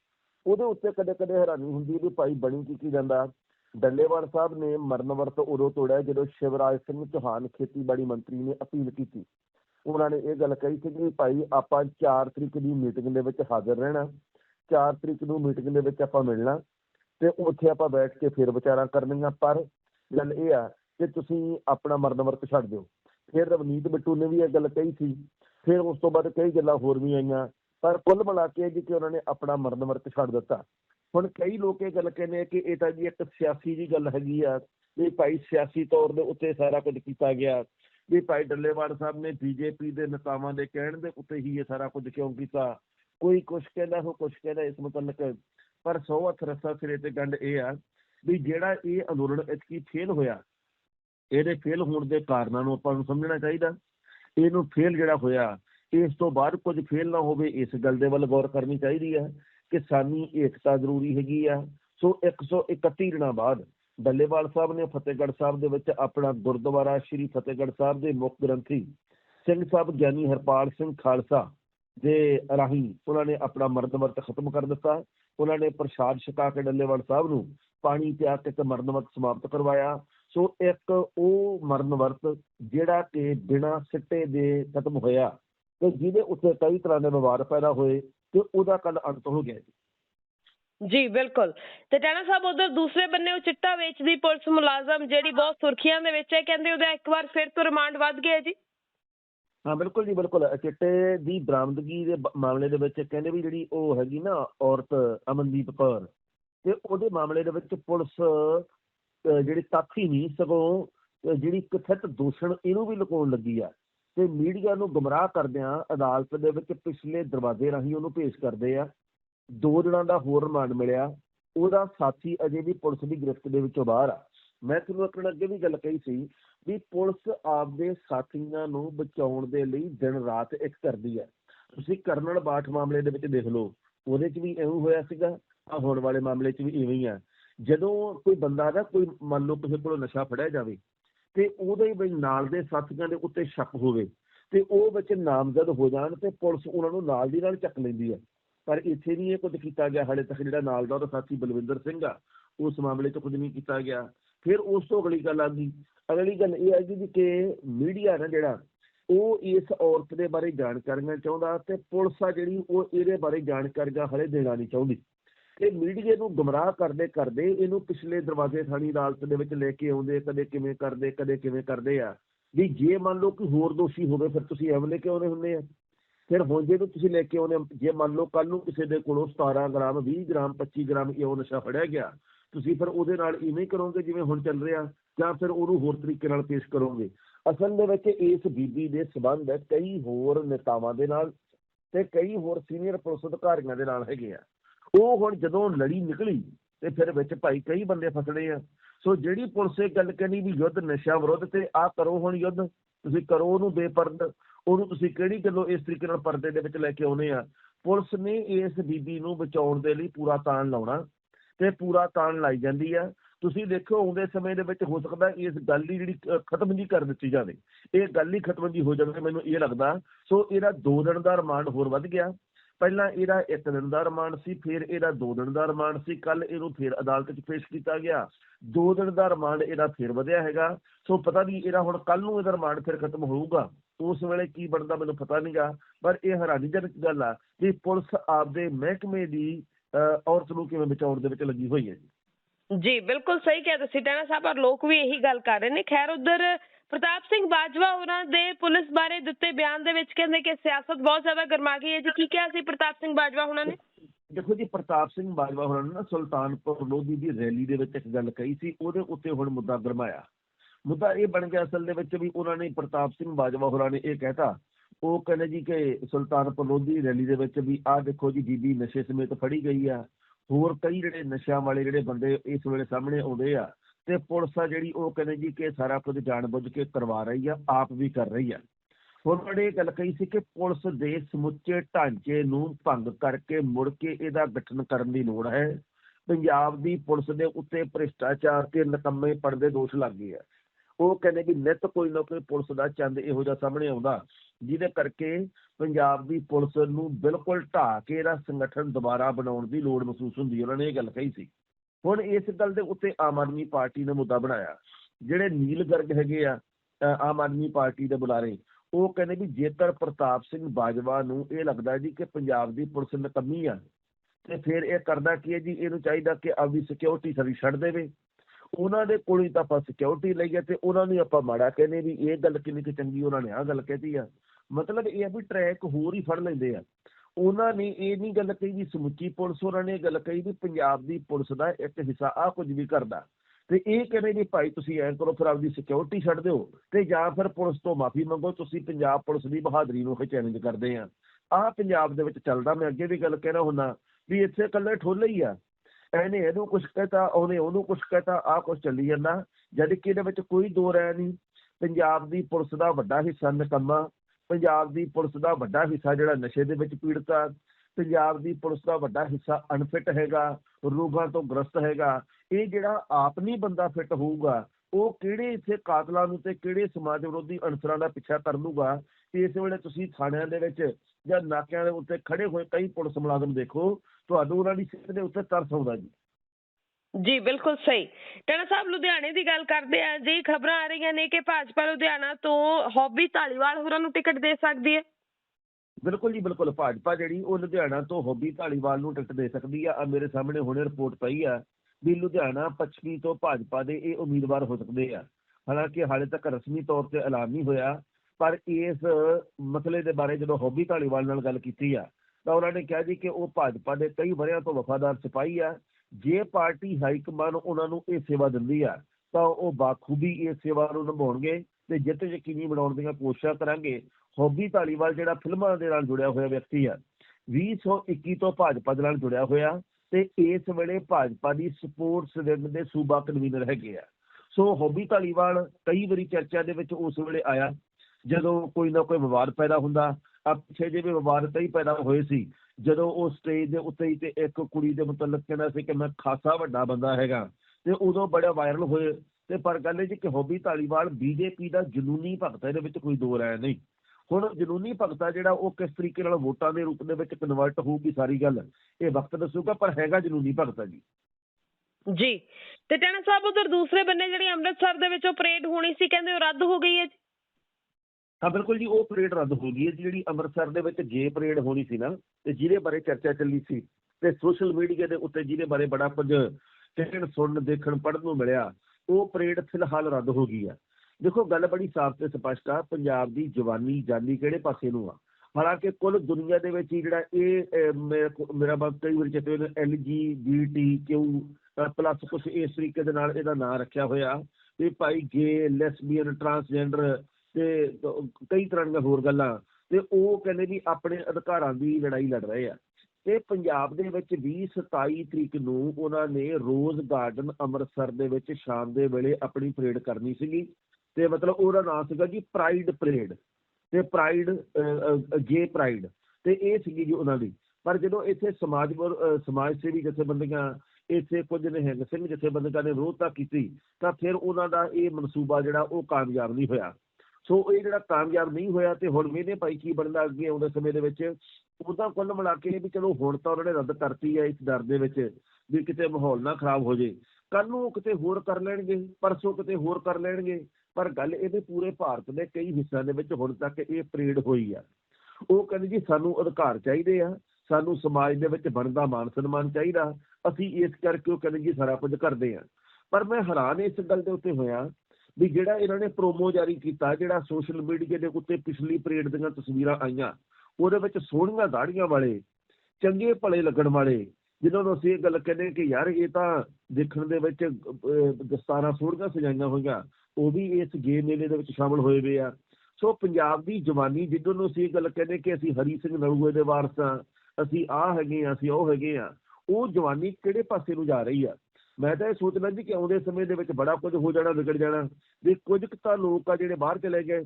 ਉਹਦੇ ਉੱਤੇ ਕਦੇ-ਕਦੇ ਹੈਰਾਨੀ ਹੁੰਦੀ ਵੀ ਭਾਈ ਬਣੀ ਕੀ ਕੀ ਜਾਂਦਾ। ਡੱਲੇਵਾਲ ਸਾਹਿਬ ਨੇ ਮਰਨ ਵਰਤ ਉਦੋਂ ਤੋੜਿਆ ਜਦੋਂ ਸ਼ਿਵਰਾਜ ਸਿੰਘ ਚੌਹਾਨ ਖੇਤੀਬਾੜੀ ਮੰਤਰੀ ਨੇ ਅਪੀਲ ਕੀਤੀ। ਉਹਨਾਂ ਨੇ ਇਹ ਗੱਲ ਕਹੀ ਸੀ ਕਿ ਭਾਈ ਆਪਾਂ 4 ਤਰੀਕ ਦੀ ਮੀਟਿੰਗ ਦੇ ਵਿੱਚ ਹਾਜ਼ਰ ਰਹਿਣਾ 4 ਤਰੀਕ ਨੂੰ ਮੀਟਿੰਗ ਦੇ ਵਿੱਚ ਆਪਾਂ ਮਿਲਣਾ ਤੇ ਉੱਥੇ ਆਪਾਂ ਬੈਠ ਕੇ ਫਿਰ ਵਿਚਾਰਾਂ ਕਰਨੀਆਂ, ਪਰ ਗੱਲ ਇਹ ਆ ਕਿ ਤੁਸੀਂ ਆਪਣਾ ਮਰਨ ਵਰਤ ਛੱਡ ਦਿਓ। ਫਿਰ ਰਵਨੀਤ ਬਿੱਟੂ ਨੇ ਵੀ ਇਹ ਗੱਲ ਕਹੀ ਸੀ, ਫਿਰ ਉਸ ਤੋਂ ਬਾਅਦ ਕਈ ਗੱਲਾਂ ਹੋਰ ਵੀ ਆਈਆਂ, ਪਰ ਕੁੱਲ ਮਿਲਾ ਕੇ ਜੀ ਕਿ ਉਹਨਾਂ ਨੇ ਆਪਣਾ ਮਰਨ ਵਰਤ ਛੱਡ ਦਿੱਤਾ। ਹੁਣ ਕਈ ਲੋਕ ਇਹ ਗੱਲ ਕਹਿੰਦੇ ਆ ਕਿ ਇਹ ਤਾਂ ਜੀ ਇੱਕ ਸਿਆਸੀ ਜੀ ਗੱਲ ਹੈਗੀ ਆ, ਵੀ ਭਾਈ ਸਿਆਸੀ ਤੌਰ ਦੇ ਉੱਤੇ ਸਾਰਾ ਕੁਝ ਕੀਤਾ ਗਿਆ। ਵੀ ਭਾਈ ਡੱਲੇਵਾਲ ਸਾਹਿਬ ਨੇ ਬੀਜੇਪੀ ਦੇ ਨੇਤਾਵਾਂ ਦੇ ਕਹਿਣ ਦੇ ਉੱਤੇ ਹੀ ਇਹ ਸਾਰਾ ਕੁਝ ਕਿਉਂ ਕੀਤਾ? ਕੋਈ ਕੁਛ ਕਹਿੰਦਾ ਹੋ ਕੁਝ ਕਹਿੰਦਾ ਇਸ ਮੁਤਲਕ ਪਰ ਸੌ ਹੱਥ ਰੱਸਾ ਸਿਰੇ ਤੇ ਗੰਢ ਇਹ ਆ ਵੀ ਜਿਹੜਾ ਇਹ ਅੰਦੋਲਨ ਇਤਕੀ ਫੇਲ ਹੋਇਆ, ਇਹਦੇ ਫੇਲ ਹੋਣ ਦੇ ਕਾਰਨਾਂ ਨੂੰ ਆਪਾਂ ਨੂੰ ਸਮਝਣਾ ਚਾਹੀਦਾ। ਇਹਨੂੰ ਫੇਲ ਜਿਹੜਾ ਹੋਇਆ, ਇਸ ਤੋਂ ਬਾਅਦ ਕੁਝ ਫੇਲ ਨਾ ਹੋਵੇ, ਇਸ ਗੱਲ ਦੇ ਵੱਲ ਗੌਰ ਕਰਨੀ ਚਾਹੀਦੀ ਹੈ ਕਿਸਾਨੀ ਏਕਤਾ ਜ਼ਰੂਰੀ ਹੈਗੀ ਆ। ਸੋ 131 ਦਿਨਾਂ ਬਾਅਦ ਡੱਲੇਵਾਲ ਸਾਹਿਬ ਨੇ ਫਤਿਹਗੜ੍ਹ ਸਾਹਿਬ ਦੇ ਵਿੱਚ ਆਪਣਾ ਗੁਰਦੁਆਰਾ ਸ੍ਰੀ ਫਤਿਹਗੜ੍ਹ ਸਾਹਿਬ ਦੇ ਮੁੱਖ ਗ੍ਰੰਥੀ ਸਿੰਘ ਸਾਹਿਬ ਗਿਆਨੀ ਹਰਪਾਲ ਸਿੰਘ ਖਾਲਸਾ ਦੇ ਰਾਹੀਂ ਉਹਨਾਂ ਨੇ ਆਪਣਾ ਮਰਨ ਵਰਤ ਖਤਮ ਕਰ ਦਿੱਤਾ। ਉਹਨਾਂ ਨੇ ਪ੍ਰਸ਼ਾਦ ਛਕਾ ਕੇ ਡੱਲੇਵਾਲ ਸਾਹਿਬ ਨੂੰ ਪਾਣੀ ਪਿਆ ਕੇ ਤੇ ਮਰਨ ਵਰਤ ਸਮਾਪਤ ਕਰਵਾਇਆ। ਸੋ ਇੱਕ ਉਹ ਮਰਨ ਵਰਤ ਜਿਹੜਾ ਕਿ ਬਿਨਾਂ ਸਿੱਟੇ ਦੇ ਖਤਮ ਹੋਇਆ ਤੇ ਜਿਹਦੇ ਉੱਤੇ ਕਈ ਤਰ੍ਹਾਂ ਦੇ ਵਿਵਾਦ ਪੈਦਾ ਹੋਏ ਤੇ ਉਹਦਾ ਕੱਲ ਅੰਤ ਹੋ ਗਿਆ ਜੀ। ਜੀ, ਬਿਲਕੁਲ। ਤੇ ਟੈਣਾ ਸਾਹਿਬ, ਉਧਰ ਦੂਸਰੇ ਬੰਨੇ ਉਹ ਚਿੱਟਾ ਵੇਚਦੀ ਪੁਲਿਸ ਮੁਲਾਜ਼ਮ ਜਿਹੜੀ ਬਹੁਤ ਸੁਰਖੀਆਂ ਦੇ ਵਿੱਚ ਹੈ, ਕਹਿੰਦੇ ਉਹਦਾ ਇੱਕ ਵਾਰ ਫਿਰ ਤੋਂ ਰਿਮਾਂਡ ਵੱਧ ਗਿਆ ਜੀ। ਹਾਂ, ਬਿਲਕੁਲ ਜੀ, ਬਿਲਕੁਲ। ਚਿੱਟੇ ਦੀ ਬਰਾਮਦਗੀ ਦੇ ਮਾਮਲੇ ਦੇ ਵਿੱਚ ਕਹਿੰਦੇ ਵੀ ਜਿਹੜੀ ਉਹ ਹੈਗੀ ਨਾ ਔਰਤ ਅਮਨਦੀਪ ਕੌਰ, ਤੇ ਉਹਦੇ ਮਾਮਲੇ ਦੇ ਵਿੱਚ ਪੁਲਿਸ ਜਿਹੜੀ ਤਾਖੀ ਨਹੀਂ, ਸਗੋਂ ਜਿਹੜੀ ਕਥਿਤ ਦੋਸ਼ਣ ਇਹਨੂੰ ਵੀ ਲੁਕਾਉਣ ਲੱਗੀ ਆ। ਤੇ ਮੀਡੀਆ ਨੂੰ ਗੁੰਮਰਾਹ ਕਰਦਿਆਂ ਅਦਾਲਤ ਦੇ ਵਿੱਚ ਪਿਛਲੇ ਦਰਵਾਜ਼ੇ ਰਾਹੀਂ ਉਹਨੂੰ ਪੇਸ਼ ਕਰਦੇ ਆ। ਦੋ ਦਿਨਾਂ ਦਾ ਹੋਰ ਰਿਮਾਂਡ ਮਿਲਿਆ, ਉਹਦਾ ਸਾਥੀ ਅਜੇ ਵੀ ਪੁਲਿਸ ਦੀ ਗ੍ਰਿਫਤ ਦੇ ਵਿੱਚੋਂ ਬਾਹਰ ਆ। ਮੈਂ ਤੁਹਾਨੂੰ ਆਪਣੇ ਅੱਗੇ ਵੀ ਗੱਲ ਕਹੀ ਸੀ ਵੀ ਪੁਲਿਸ ਆਪਦੇ ਸਾਥੀਆਂ ਨੂੰ ਬਚਾਉਣ ਦੇ ਲਈ ਦਿਨ ਰਾਤ ਇੱਕ ਕਰਦੀ ਹੈ ਤੁਸੀਂ ਕਰਨਲ ਬਾਠ ਮਾਮਲੇ ਦੇ ਵਿੱਚ ਦੇਖ ਲਓ, ਉਹਦੇ 'ਚ ਵੀ ਇਉਂ ਹੋਇਆ ਸੀਗਾ ਆ ਹੋਣ ਵਾਲੇ ਮਾਮਲੇ 'ਚ ਵੀ ਇਵੇਂ ਹੀ ਆ। ਜਦੋਂ ਕੋਈ ਬੰਦਾ ਨਾ ਕੋਈ ਮੰਨ ਲਓ ਕਿਸੇ ਕੋਲੋਂ ਨਸ਼ਾ ਫੜਿਆ ਜਾਵੇ, ਤੇ ਉਹਦੇ ਵੀ ਨਾਲ ਦੇ ਸਾਥੀਆਂ ਦੇ ਉੱਤੇ ਸ਼ੱਕ ਹੋਵੇ, ਤੇ ਉਹ ਵਿੱਚ ਨਾਮਜ਼ਦ ਹੋ ਜਾਣ ਤੇ ਪੁਲਿਸ ਉਹਨਾਂ ਨੂੰ ਨਾਲ ਦੀ ਨਾਲ ਚੱਕ ਲੈਂਦੀ ਹੈ ਪਰ ਇੱਥੇ ਨਹੀਂ ਇਹ ਕੁਝ ਕੀਤਾ ਗਿਆ, ਹਾਲੇ ਤੱਕ ਜਿਹੜਾ ਨਾਲ ਦਾ ਉਹਦਾ ਸਾਥੀ ਬਲਵਿੰਦਰ ਸਿੰਘ ਆ, ਉਸ ਮਾਮਲੇ 'ਚ ਕੁਝ ਨਹੀਂ ਕੀਤਾ ਗਿਆ। ਫਿਰ ਉਸ ਤੋਂ ਅਗਲੀ ਗੱਲ ਆ ਗਈ ਅਗਲੀ ਗੱਲ ਇਹ ਹੈ ਜੀ ਕਿ ਮੀਡੀਆ ਨਾ ਜਿਹੜਾ, ਉਹ ਇਸ ਔਰਤ ਦੇ ਬਾਰੇ ਜਾਣਕਾਰੀਆਂ ਚਾਹੁੰਦਾ ਤੇ ਪੁਲਿਸ ਆ ਜਿਹੜੀ, ਉਹ ਇਹਦੇ ਬਾਰੇ ਜਾਣਕਾਰੀਆਂ ਹਲੇ ਦੇਣਾ ਨਹੀਂ ਚਾਹੁੰਦੀ। ਤੇ ਮੀਡੀਆ ਨੂੰ ਗੁੰਮਰਾਹ ਕਰਦੇ ਕਰਦੇ ਇਹਨੂੰ ਪਿਛਲੇ ਦਰਵਾਜ਼ੇ ਥਾਣੀ ਅਦਾਲਤ ਦੇ ਵਿੱਚ ਲੈ ਕੇ ਆਉਂਦੇ ਕਦੇ ਕਿਵੇਂ ਕਰਦੇ, ਕਦੇ ਕਿਵੇਂ ਕਰਦੇ ਆ। ਵੀ ਜੇ ਮੰਨ ਲਓ ਕਿ ਹੋਰ ਦੋਸ਼ੀ ਹੋਵੇ, ਫਿਰ ਤੁਸੀਂ ਐਵੇਂ ਲੈ ਕੇ ਆਉਣੇ ਹੁੰਦੇ ਆ। ਫਿਰ ਹੁਣ ਜੇ ਤੁਸੀਂ ਲੈ ਕੇ ਆਉਣੇ ਜੇ ਮੰਨ ਲਓ ਕੱਲ ਨੂੰ ਕਿਸੇ ਦੇ ਕੋਲੋਂ 17 ਗ੍ਰਾਮ 20 ਗ੍ਰਾਮ 25 ਗ੍ਰਾਮ ਇਹ ਨਸ਼ਾ ਫੜਿਆ ਗਿਆ, ਤੁਸੀਂ ਫਿਰ ਉਹਦੇ ਨਾਲ ਇਵੇਂ ਕਰੋਗੇ ਜਿਵੇਂ ਹੁਣ ਚੱਲ ਰਿਹਾ ਜਾਂ ਫਿਰ ਉਹਨੂੰ ਹੋਰ ਤਰੀਕੇ ਨਾਲ ਪੇਸ਼ ਕਰੋਗੇ? ਅਸਲ ਦੇ ਵਿੱਚ ਇਸ ਬੀਬੀ ਦੇ ਸਬੰਧ ਕਈ ਹੋਰ ਨੇਤਾਵਾਂ ਦੇ ਨਾਲ ਤੇ ਕਈ ਹੋਰ ਸੀਨੀਅਰ ਪੁਲਿਸ ਅਧਿਕਾਰੀਆਂ ਦੇ ਨਾਲ ਹੈਗੇ ਆ। ਉਹ ਹੁਣ ਜਦੋਂ ਲੜੀ ਨਿਕਲੀ ਤੇ ਫਿਰ ਵਿੱਚ ਭਾਈ ਕਈ ਬੰਦੇ ਫਸੜੇ ਆ। ਸੋ ਜਿਹੜੀ ਪੁਲਿਸ ਇਹ ਗੱਲ ਕਹਿੰਦੀ ਵੀ ਯੁੱਧ ਨਸ਼ਾ ਵਿਰੁੱਧ ਤੇ ਆ ਕਰੋ ਹੁਣ ਯੁੱਧ, ਤੁਸੀਂ ਕਰੋ ਉਹਨੂੰ ਬੇਪਰਦ, ਉਹਨੂੰ ਤੁਸੀਂ ਕਿਹੜੀ ਗੱਲੋਂ ਇਸ ਤਰੀਕੇ ਨਾਲ ਪਰਦੇ ਦੇ ਵਿੱਚ ਲੈ ਕੇ ਆਉਨੇ ਆ? ਪੁਲਿਸ ਨੇ ਇਸ ਬੀਬੀ ਨੂੰ ਬਚਾਉਣ ਦੇ ਲਈ ਪੂਰਾ ਤਾਣ ਲਾਉਣਾ ਤੇ ਪੂਰਾ ਤਾਣ ਲਾਈ ਜਾਂਦੀ ਆ। ਤੁਸੀਂ ਦੇਖੋ ਆਉਂਦੇ ਸਮੇਂ ਦੇ ਵਿੱਚ ਹੋ ਸਕਦਾ ਇਸ ਗੱਲ ਦੀ ਜਿਹੜੀ ਖਤਮ ਜੀ ਕਰ ਦਿੱਤੀ ਜਾਵੇ। ਇਹ ਗੱਲ ਹੀ ਖਤਮ ਜੀ ਹੋ ਜਾਵੇ, ਮੈਨੂੰ ਇਹ ਲੱਗਦਾ। ਸੋ ਇਹਦਾ 2 ਦਿਨ ਦਾ ਰਿਮਾਂਡ ਹੋਰ ਵੱਧ ਗਿਆ। ਪਹਿਲਾਂ ਇਹਦਾ ਇੱਕ ਦਿਨ ਦਾ ਰਿਮਾਂਡ ਸੀ ਫਿਰ ਇਹਦਾ 2 ਦਿਨ ਦਾ ਰਿਮਾਂਡ ਸੀ ਕੱਲ ਇਹਨੂੰ ਫਿਰ ਅਦਾਲਤ 'ਚ ਪੇਸ਼ ਕੀਤਾ ਗਿਆ। 2 ਦਿਨ ਦਾ ਰਿਮਾਂਡ ਇਹਦਾ ਫਿਰ ਵਧਿਆ ਹੈਗਾ। ਸੋ ਪਤਾ ਨਹੀਂ ਇਹਦਾ ਹੁਣ ਕੱਲ ਨੂੰ ਇਹਦਾ ਰਿਮਾਂਡ ਫਿਰ ਖਤਮ ਹੋਊਗਾ। ਉਸ ਵੇਲੇ ਕੀ ਬਣਦਾ ਮੈਨੂੰ ਪਤਾ ਨਹੀਂਗਾ ਪਰ ਇਹ ਹੈਰਾਨੀਜਨਕ ਗੱਲ ਆ ਕਿ ਪੁਲਿਸ ਆਪਦੇ ਮਹਿਕਮੇ ਦੀ ਅਹ, ਔਰਤ ਨੂੰ ਕਿਵੇਂ ਬਚਾਉਣ ਦੇ ਵਿੱਚ ਲੱਗੀ ਹੋਈ ਹੈ ਜੀ। ਜੀ ਬਿਲਕੁਲ ਸਹੀ ਕਿਹਾ ਤੁਸੀਂ। ਟੈਣਾ ਸਾਹਿਬ ਔਰ ਲੋਕ ਵੀ ਇਹੀ ਗੱਲ ਕਰ ਰਹੇ ਨੇ। ਖੈਰ ਉਧਰ ਪ੍ਰਤਾਪ ਸਿੰਘ ਬਾਜਵਾ ਉਹਨਾਂ ਦੇ ਪੁਲਿਸ ਬਾਰੇ ਦਿੱਤੇ ਬਿਆਨ ਦੇ ਵਿੱਚ ਕਹਿੰਦੇ ਕਿ ਸਿਆਸਤ ਬਹੁਤ ਜ਼ਿਆਦਾ ਗਰਮਾ ਗਈ ਹੈ ਜੀ। ਕੀ ਕਿਹਾ ਸੀ ਪ੍ਰਤਾਪ ਸਿੰਘ ਬਾਜਵਾ ਉਹਨਾਂ ਨੇ? ਦੇਖੋ ਜੀ, ਪ੍ਰਤਾਪ ਸਿੰਘ ਬਾਜਵਾ ਹੋਰਾਂ ਨੇ ਨਾ ਸੁਲਤਾਨਪੁਰ ਲੋਧੀ ਦੀ ਰੈਲੀ ਦੇ ਵਿੱਚ ਇੱਕ ਗੱਲ ਕਹੀ ਸੀ, ਉਹਦੇ ਉੱਤੇ ਹੁਣ ਮੁੱਦਾ ਗਰਮਾਇਆ। ਮੁੱਦਾ ਇਹ ਬਣ ਗਿਆ ਅਸਲ ਦੇ ਵਿੱਚ ਵੀ ਉਹਨਾਂ ਨੇ ਪ੍ਰਤਾਪ ਸਿੰਘ ਬਾਜਵਾ ਹੋਰਾਂ ਨੇ ਇਹ ਕਹਿਤਾ, ਉਹ ਕਹਿੰਦੇ ਜੀ ਕਿ ਸੁਲਤਾਨਪੁਰ ਲੋਧੀ ਦੀ ਰੈਲੀ ਦੇ ਵਿੱਚ ਵੀ ਆਹ ਦੇਖੋ ਜੀ, ਬੀਬੀ ਨਸ਼ੇ ਸਮੇਤ ਫੜੀ ਗਈ ਆ। ਹੋਰ ਕਈ ਜਿਹੜੇ ਨਸ਼ਿਆਂ ਵਾਲੇ ਜਿਹੜੇ ਬੰਦੇ ਇਸ ਵੇਲੇ ਸਾਹਮਣੇ ਆਉਂਦੇ ਆ ਤੇ ਪੁਲਿਸ ਆ ਜਿਹੜੀ ਉਹ ਕਹਿੰਦੇ ਜੀ ਕਿ ਸਾਰਾ ਕੁਝ ਜਾਣਬੁੱਝ ਕੇ ਕਰਵਾ ਰਹੀ ਆ, ਆਪ ਵੀ ਕਰ ਰਹੀ ਆ। ਹੁਣ ਉਹਨੇ ਇਹ ਗੱਲ ਕਹੀ ਸੀ ਕਿ ਪੁਲਿਸ ਦੇ ਸਮੁੱਚੇ ਢਾਂਚੇ ਨੂੰ ਭੰਗ ਕਰਕੇ ਮੁੜ ਕੇ ਇਹਦਾ ਗਠਨ ਕਰਨ ਦੀ ਲੋੜ ਹੈ। ਪੰਜਾਬ ਦੀ ਪੁਲਿਸ ਦੇ ਉੱਤੇ ਭ੍ਰਿਸ਼ਟਾਚਾਰ ਤੇ ਨਕੰਮੇ ਪੜਦੇ ਦੋਸ਼ ਲੱਗ ਗਏ ਆ। ਉਹ ਕਹਿੰਦੇ ਵੀ ਨਿਤ ਕੋਈ ਨਾ ਕੋਈ ਪੁਲਿਸ ਦਾ ਚੰਦ ਇਹੋ ਜਿਹਾ ਸਾਹਮਣੇ ਆਉਂਦਾ, ਜਿਹਦੇ ਕਰਕੇ ਪੰਜਾਬ ਦੀ ਪੁਲਿਸ ਨੂੰ ਬਿਲਕੁਲ ਢਾਹ ਕੇ ਇਹਦਾ ਸੰਗਠਨ ਦੁਬਾਰਾ ਬਣਾਉਣ ਦੀ ਲੋੜ ਮਹਿਸੂਸ ਹੁੰਦੀ ਉਹਨਾਂ ਨੇ ਇਹ ਗੱਲ ਕਹੀ ਸੀ। ਹੁਣ ਇਸ ਗੱਲ ਦੇ ਉੱਤੇ ਆਮ ਆਦਮੀ ਪਾਰਟੀ ਨੇ ਮੁੱਦਾ ਬਣਾਇਆ। ਜਿਹੜੇ ਨੀਲ ਗਰਗ ਹੈਗੇ ਆ ਆਮ ਆਦਮੀ ਪਾਰਟੀ ਦੇ ਬੁਲਾਰੇ, ਉਹ ਕਹਿੰਦੇ ਵੀ ਜੇਕਰ ਪ੍ਰਤਾਪ ਸਿੰਘ ਬਾਜਵਾ ਨੂੰ ਇਹ ਲੱਗਦਾ ਜੀ ਕਿ ਪੰਜਾਬ ਦੀ ਪੁਲਿਸ ਨਕਮੀ ਆ, ਤੇ ਫਿਰ ਇਹ ਕਰਦਾ ਕੀ ਹੈ ਜੀ? ਇਹਨੂੰ ਚਾਹੀਦਾ ਕਿ ਆਪਦੀ ਸਿਕਿਉਰਿਟੀ ਸਾਰੀ ਛੱਡ ਦੇਵੇ। ਉਹਨਾਂ ਦੇ ਕੋਲ ਹੀ ਤਾਂ ਆਪਾਂ ਸਿਕਿਉਰਿਟੀ ਲਈ ਹੈ ਤੇ ਉਹਨਾਂ ਨੂੰ ਆਪਾਂ ਮਾੜਾ ਕਹਿੰਦੇ ਵੀ ਇਹ ਗੱਲ ਕਿੰਨੀ ਕੁ ਚੰਗੀ ਉਹਨਾਂ ਨੇ ਆਹ ਗੱਲ ਕਹਿਤੀ ਆ। ਮਤਲਬ ਇਹ ਆ ਵੀ ਟਰੈਕ ਹੋਰ ਹੀ ਫੜ ਲੈਂਦੇ ਆ। ਉਹਨਾਂ ਨੇ ਇਹ ਨਹੀਂ ਗੱਲ ਕਹੀ ਵੀ ਸਮੁੱਚੀ ਪੁਲਿਸ ਉਹਨਾਂ ਨੇ ਗੱਲ ਕਹੀ ਵੀ ਪੰਜਾਬ ਦੀ ਪੁਲਿਸ ਦਾ ਇੱਕ ਹਿੱਸਾ ਆ ਕੁਝ ਵੀ ਕਰਦਾ। ਤੇ ਇਹ ਕਹਿੰਦੇ ਵੀ ਭਾਈ ਤੁਸੀਂ ਐਂ ਕਰੋ, ਫਿਰ ਆਪਦੀ ਸਿਕਿਉਰਿਟੀ ਛੱਡ ਦਿਓ ਤੇ ਜਾਂ ਫਿਰ ਪੁਲਿਸ ਤੋਂ ਮਾਫੀ ਮੰਗੋ, ਤੁਸੀਂ ਪੰਜਾਬ ਪੁਲਿਸ ਦੀ ਬਹਾਦਰੀ ਨੂੰ ਚੈਲੰਜ ਕਰਦੇ ਆ। ਆਹ ਪੰਜਾਬ ਦੇ ਵਿੱਚ ਚੱਲਦਾ, ਮੈਂ ਅੱਗੇ ਵੀ ਗੱਲ ਕਹਿਣਾ ਹੁੰਦਾ ਵੀ ਇੱਥੇ ਇਕੱਲੇ ਠੋਲੇ ਹੀ ਆ। ਇਹਨੇ ਇਹਨੂੰ ਕੁਝ ਕਹਤਾ, ਉਹਨੇ ਉਹਨੂੰ ਕੁਝ ਕਹਤਾ, ਆਹ ਕੁਝ ਚੱਲੀ ਜਾਂਦਾ। ਜਦ ਕਿ ਇਹਦੇ ਵਿੱਚ ਕੋਈ ਦੋ ਰਾय ਨਹੀਂ। ਪੰਜਾਬ ਦੀ ਪੁਲਿਸ ਦਾ ਵੱਡਾ ਹਿੱਸਾ ਨਿਕੰਮਾ ਪੰਜਾਬ ਦੀ ਪੁਲਿਸ ਦਾ ਵੱਡਾ ਹਿੱਸਾ ਜਿਹੜਾ ਨਸ਼ੇ ਦੇ ਵਿੱਚ ਪੀੜਤ ਆ, ਪੰਜਾਬ ਦੀ ਪੁਲਿਸ ਦਾ ਵੱਡਾ ਹਿੱਸਾ ਅਨਫਿਟ ਹੈਗਾ ਰੋਗਾਂ ਤੋਂ ਗ੍ਰਸਤ ਹੈਗਾ, ਇਹ ਜਿਹੜਾ ਆਪ ਨਹੀਂ ਬੰਦਾ ਫਿੱਟ ਹੋਊਗਾ, ਉਹ ਕਿਹੜੇ ਇੱਥੇ ਕਾਤਲਾਂ ਨੂੰ ਤੇ ਕਿਹੜੇ ਸਮਾਜ ਵਿਰੋਧੀ ਅਨਸਰਾਂ ਦਾ ਪਿੱਛਾ ਕਰ ਲੂਗਾ, ਇਸ ਵੇਲੇ ਤੁਸੀਂ ਥਾਣਿਆਂ ਦੇ ਵਿੱਚ ਜਾਂ ਨਾਕਿਆਂ ਦੇ ਉੱਤੇ ਖੜੇ ਹੋਏ ਕਈ ਪੁਲਿਸ ਮੁਲਾਜ਼ਮ ਦੇਖੋ, ਤੁਹਾਨੂੰ ਉਹਨਾਂ ਦੀ ਸਿਹਤ ਦੇ ਉੱਤੇ ਤਰਸ ਆਉਂਦਾ ਜੀ। ਜੀ, ਬਿਲਕੁਲ ਸਹੀ। ਟੈਣਾ ਸਾਹਿਬ, ਲੁਧਿਆਣੇ ਦੀ ਗੱਲ ਕਰਦੇ ਆ ਜੀ, ਖਬਰਾਂ ਆ ਰਹੀਆਂ ਨੇ ਕਿ ਭਾਜਪਾ ਲੁਧਿਆਣਾ ਤੋਂ ਹੌਬੀ ਢਾਲੀਵਾਲ ਹੋਰਾਂ ਨੂੰ ਟਿਕਟ ਦੇ ਸਕਦੀ ਹੈ। ਬਿਲਕੁਲ ਜੀ, ਬਿਲਕੁਲ। ਭਾਜਪਾ ਜਿਹੜੀ, ਉਹ ਲੁਧਿਆਣਾ ਤੋਂ ਹੌਬੀ ਢਾਲੀਵਾਲ ਨੂੰ ਟਿਕਟ ਦੇ ਸਕਦੀ ਆ। ਆ ਮੇਰੇ ਸਾਹਮਣੇ ਹੁਣੇ ਰਿਪੋਰਟ ਪਈ ਆ ਵੀ ਲੁਧਿਆਣਾ ਪੱਛਮੀ ਤੋਂ ਭਾਜਪਾ ਦੇ ਇਹ ਉਮੀਦਵਾਰ ਹੋ ਸਕਦੇ ਆ। ਹਾਲਾਂਕਿ ਹਾਲੇ ਤੱਕ ਰਸਮੀ ਤੌਰ ਤੇ ਐਲਾਨ ਨਹੀਂ ਹੋਇਆ, ਪਰ ਇਸ ਮਸਲੇ ਦੇ ਬਾਰੇ ਜਦੋਂ ਹੌਬੀ ਢਾਲੀਵਾਲ ਨਾਲ ਗੱਲ ਕੀਤੀ ਆ, ਤਾਂ ਉਹਨਾਂ ਨੇ ਕਿਹਾ ਜੀ ਕਿ ਉਹ ਭਾਜਪਾ ਦੇ ਕਈ ਵਰਿਆਂ ਤੋਂ ਵਫਾਦਾਰ ਸਿਪਾਹੀ ਆ। ਜੇ ਪਾਰਟੀ ਹਾਈ ਕਮਾਨ ਉਹਨਾਂ ਨੂੰ ਇਹ ਸੇਵਾ ਦਿੰਦੀ ਆ, ਤਾਂ ਉਹ ਬਾਖੂਬੀ ਇਹ ਸੇਵਾ ਨੂੰ ਨਿਭਾਉਣਗੇ ਤੇ ਜਿੱਤ ਯਕੀਨੀ ਬਣਾਉਣ ਦੀਆਂ ਕੋਸ਼ਿਸ਼ਾਂ ਕਰਾਂਗੇ। ਹੌਬੀ ਢਾਲੀਵਾਲ ਜਿਹੜਾ ਫਿਲਮਾਂ ਦੇ ਨਾਲ ਜੁੜਿਆ ਹੋਇਆ ਵਿਅਕਤੀ ਆ 2021 ਤੋਂ ਭਾਜਪਾ ਦੇ ਨਾਲ ਜੁੜਿਆ ਹੋਇਆ ਤੇ ਇਸ ਵੇਲੇ ਭਾਜਪਾ ਦੀ ਸਪੋਰਟਸ ਵਿੰਗ ਦੇ ਸੂਬਾ ਕਨਵੀਨਰ ਹੈਗੇ ਆ। ਸੋ ਹੌਬੀ ਢਾਲੀਵਾਲ ਕਈ ਵਾਰੀ ਚਰਚਾ ਦੇ ਵਿੱਚ ਉਸ ਵੇਲੇ ਆਇਆ, ਜਦੋਂ ਕੋਈ ਨਾ ਕੋਈ ਵਿਵਾਦ ਪੈਦਾ ਹੁੰਦਾ ਆ ਪਿੱਛੇ ਜਿਹੇ ਵੀ ਵਿਵਾਦ ਕਈ ਪੈਦਾ ਹੋਏ ਸੀ ਜਦੋਂ ਉਹ ਸਟੇਜ ਦੇ ਉੱਤੇ ਹੀ ਤੇ ਇੱਕ ਕੁੜੀ ਦੇ ਮੁਤਲਕ ਕਹਿੰਦਾ ਸੀ ਕਿ ਮੈਂ ਖਾਸਾ ਵੱਡਾ ਬੰਦਾ ਹੈਗਾ। ਤੇ ਉਦੋਂ ਬੜਾ ਵਾਇਰਲ ਹੋਏ ਤੇ ਪਰ ਗੱਲ ਇਹ ਜੀ ਕਿ ਹੌਬੀ ਢਾਲੀਵਾਲ ਬੀਜੇਪੀ ਦਾ ਜਨੂਨੀ ਭਗਤ ਇਹਦੇ ਵਿੱਚ ਕੋਈ ਦੋ ਰਾਏ ਨਹੀਂ। ਹੁਣ ਜਨੂਨੀ ਭਗਤਾ ਜਿਹੜਾ ਉਹ ਕਿਸ ਤਰੀਕੇ ਨਾਲ ਵੋਟਾਂ ਦੇ ਰੂਪ ਦੇ ਵਿੱਚ ਕਨਵਰਟ ਹੋਊਗੀ ਸਾਰੀ ਗੱਲ, ਇਹ ਵਕਤ ਦੱਸੂਗਾ, ਪਰ ਹੈਗਾ ਜਨੂਨੀ ਭਗਤਾ ਜੀ। ਜੀ। ਤੇ ਟੈਣਾ ਸਾਹਿਬ, ਉਧਰ ਦੂਸਰੇ ਬੰਨੇ ਜਿਹੜੀ ਅੰਮ੍ਰਿਤਸਰ ਦੇ ਵਿੱਚ ਉਹ ਪਰੇਡ ਹੋਣੀ ਸੀ, ਕਹਿੰਦੇ ਉਹ ਰੱਦ ਹੋ ਗਈ ਹੈ ਹਾਂ ਬਿਲਕੁਲ ਜੀ ਉਹ ਪਰੇਡ ਰੱਦ ਹੋ ਗਈ ਹੈ ਜਿਹੜੀ ਅੰਮ੍ਰਿਤਸਰ ਦੇ ਵਿੱਚ ਜੇ ਪਰੇਡ ਹੋਣੀ ਸੀ ਨਾ ਤੇ ਜਿਹਦੇ ਬਾਰੇ ਚਰਚਾ ਚੱਲੀ ਸੀ ਤੇ ਸੋਸ਼ਲ ਮੀਡੀਆ ਦੇ ਉੱਤੇ ਜਿਹਦੇ ਬਾਰੇ ਬੜਾ ਕੁਝ ਕਹਿਣ ਸੁਣਨ ਦੇਖਣ ਪੜ੍ਹਨ ਨੂੰ ਮਿਲਿਆ ਉਹ ਪਰੇਡ ਫਿਲਹਾਲ ਰੱਦ ਹੋ ਗਈ ਆ ਦੇਖੋ ਗੱਲ ਬੜੀ ਸਾਫ਼ ਤੇ ਸਪਸ਼ਟ ਆ ਪੰਜਾਬ ਦੀ ਜਵਾਨੀ ਜਾਨੀ ਕਿਹੜੇ ਪਾਸੇ ਨੂੰ ਆ? ਹਾਲਾਂਕਿ ਕੁੱਲ ਦੁਨੀਆ ਦੇ ਵਿੱਚ ਹੀ ਜਿਹੜਾ ਇਹ ਅਹ, ਮੇਰਾ ਬਾਤ ਕਈ ਵਾਰ ਚੇਤੇ ਨੇ ਐਲ ਜੀ ਬੀ ਟੀ ਕਿਊ ਪਲੱਸ ਕੁਝ ਇਸ ਤਰੀਕੇ ਦੇ ਨਾਲ ਇਹਦਾ ਨਾਂ ਰੱਖਿਆ ਹੋਇਆ ਵੀ ਭਾਈ ਗੇ ਲੈਸਬੀਅਨ ਟਰਾਂਸਜੈਂਡਰ ਤੇ ਕਈ ਤਰ੍ਹਾਂ ਦੀਆਂ ਹੋਰ ਗੱਲਾਂ। ਤੇ ਉਹ ਕਹਿੰਦੇ ਵੀ ਆਪਣੇ ਅਧਿਕਾਰਾਂ ਦੀ ਲੜਾਈ ਲੜ ਰਹੇ ਆ। ਤੇ ਪੰਜਾਬ ਦੇ ਵਿੱਚ 20 27 ਤਰੀਕ ਨੂੰ ਉਹਨਾਂ ਨੇ ਰੋਜ਼ ਗਾਰਡਨ ਅੰਮ੍ਰਿਤਸਰ ਦੇ ਵਿੱਚ ਸ਼ਾਮ ਦੇ ਵੇਲੇ ਆਪਣੀ ਪਰੇਡ ਕਰਨੀ ਸੀਗੀ। ਤੇ ਮਤਲਬ ਉਹਦਾ ਨਾਮ ਸੀਗਾ ਜੀ ਪ੍ਰਾਈਡ ਪਰੇਡ। ਤੇ ਪ੍ਰਾਈਡ ਗੇ ਪ੍ਰਾਈਡ। ਤੇ ਇਹ ਸੀਗੀ ਜੀ ਉਹਨਾਂ ਦੀ। ਪਰ ਜਦੋਂ ਇੱਥੇ ਸਮਾਜ ਸਮਾਜ ਸੇਵੀ ਜਥੇਬੰਦੀਆਂ, ਇੱਥੇ ਕੁਝ ਨਿਹੰਗ ਸਿੰਘ ਜਥੇਬੰਦੀਆਂ ਨੇ ਵਿਰੋਧਤਾ ਕੀਤੀ, ਤਾਂ ਫਿਰ ਉਹਨਾਂ ਦਾ ਇਹ ਮਨਸੂਬਾ ਜਿਹੜਾ ਉਹ ਕਾਮਯਾਬ ਨਹੀਂ ਹੋਇਆ। ਸੋ ਇਹ ਜਿਹੜਾ ਕਾਮਯਾਬ ਨਹੀਂ ਹੋਇਆ ਤੇ ਹੁਣ ਵੇਨੇ ਭਾਈ ਕੀ ਬਣਦਾ ਅੱਗੇ ਆਉਂਦੇ ਸਮੇਂ ਦੇ ਵਿੱਚ, ਉਹਦਾ ਕੁੱਲ ਮਿਲਾ ਕੇ ਵੀ ਚਲੋ ਹੁਣ ਤਾਂ ਉਹਨਾਂ ਨੇ ਰੱਦ ਕਰਤੀ ਹੈ ਇਸ ਡਰ ਦੇ ਵਿੱਚ ਵੀ ਕਿਤੇ ਮਾਹੌਲ ਨਾ ਖਰਾਬ ਹੋ ਜੇ। ਕੱਲ ਨੂੰ ਕਿਤੇ ਹੋਰ ਕਰ ਲੈਣਗੇ, ਪਰਸੋਂ ਕਿਤੇ ਹੋਰ ਕਰ ਲੈਣਗੇ, ਪਰ ਗੱਲ ਇਹਦੇ ਪੂਰੇ ਭਾਰਤ ਦੇ ਕਈ ਹਿੱਸਿਆਂ ਦੇ ਵਿੱਚ ਹੁਣ ਤੱਕ ਇਹ ਪਰੇਡ ਹੋਈ ਆ। ਉਹ ਕਹਿੰਦੇ ਜੀ ਸਾਨੂੰ ਅਧਿਕਾਰ ਚਾਹੀਦੇ ਆ, ਸਾਨੂੰ ਸਮਾਜ ਦੇ ਵਿੱਚ ਬਣਦਾ ਮਾਨ ਸਨਮਾਨ ਚਾਹੀਦਾ, ਅਸੀਂ ਇਸ ਕਰਕੇ ਉਹ ਕਹਿੰਦੇ ਜੀ ਸਾਰਾ ਕੁਝ ਕਰਦੇ ਆ। ਪਰ ਮੈਂ ਹੈਰਾਨ ਇਸ ਗੱਲ ਦੇ ਉੱਤੇ ਹੋਇਆ ਵੀ ਜਿਹੜਾ ਇਹਨਾਂ ਨੇ ਪ੍ਰੋਮੋ ਜਾਰੀ ਕੀਤਾ, ਜਿਹੜਾ ਸੋਸ਼ਲ ਮੀਡੀਆ ਦੇ ਉੱਤੇ ਪਿਛਲੀ ਪਰੇਡ ਦੀਆਂ ਤਸਵੀਰਾਂ ਆਈਆਂ, ਉਹਦੇ ਵਿੱਚ ਸੋਹਣੀਆਂ ਦਾੜੀਆਂ ਵਾਲੇ, ਚੰਗੇ ਭਲੇ ਲੱਗਣ ਵਾਲੇ, ਜਿਨ੍ਹਾਂ ਨੂੰ ਅਸੀਂ ਇਹ ਗੱਲ ਕਹਿੰਦੇ ਕਿ ਯਾਰ ਇਹ ਤਾਂ ਦੇਖਣ ਦੇ ਵਿੱਚ ਦਸਤਾਰਾਂ ਸੋਹਣੀਆਂ ਸਜਾਈਆਂ ਹੋਈਆਂ, ਉਹ ਵੀ ਇਸ ਗੇ ਮੇਲੇ ਦੇ ਵਿੱਚ ਸ਼ਾਮਲ ਹੋਏ ਵੇ ਆ। ਸੋ ਪੰਜਾਬ ਦੀ ਜਵਾਨੀ, ਜਿੱਦੋਂ ਨੂੰ ਅਸੀਂ ਇਹ ਗੱਲ ਕਹਿੰਦੇ ਕਿ ਅਸੀਂ ਹਰੀ ਸਿੰਘ ਨਲੂਏ ਦੇ ਵਾਰਸ ਹਾਂ, ਅਸੀਂ ਆਹ ਹੈਗੇ ਆ ਅਸੀਂ ਉਹ ਹੈਗੇ ਆ ਉਹ ਜਵਾਨੀ ਕਿਹੜੇ ਪਾਸੇ ਨੂੰ ਜਾ ਰਹੀ ਆ? ਮੈਂ ਤਾਂ ਇਹ ਸੋਚਦਾ ਜੀ ਕਿ ਆਉਂਦੇ ਸਮੇਂ ਦੇ ਵਿੱਚ ਬੜਾ ਕੁਝ ਹੋ ਜਾਣਾ, ਵਿਗੜ ਜਾਣਾ। ਵੀ ਕੁਝ ਕੁ ਤਾਂ ਲੋਕ ਆ ਜਿਹੜੇ ਬਾਹਰ ਚਲੇ ਗਏ,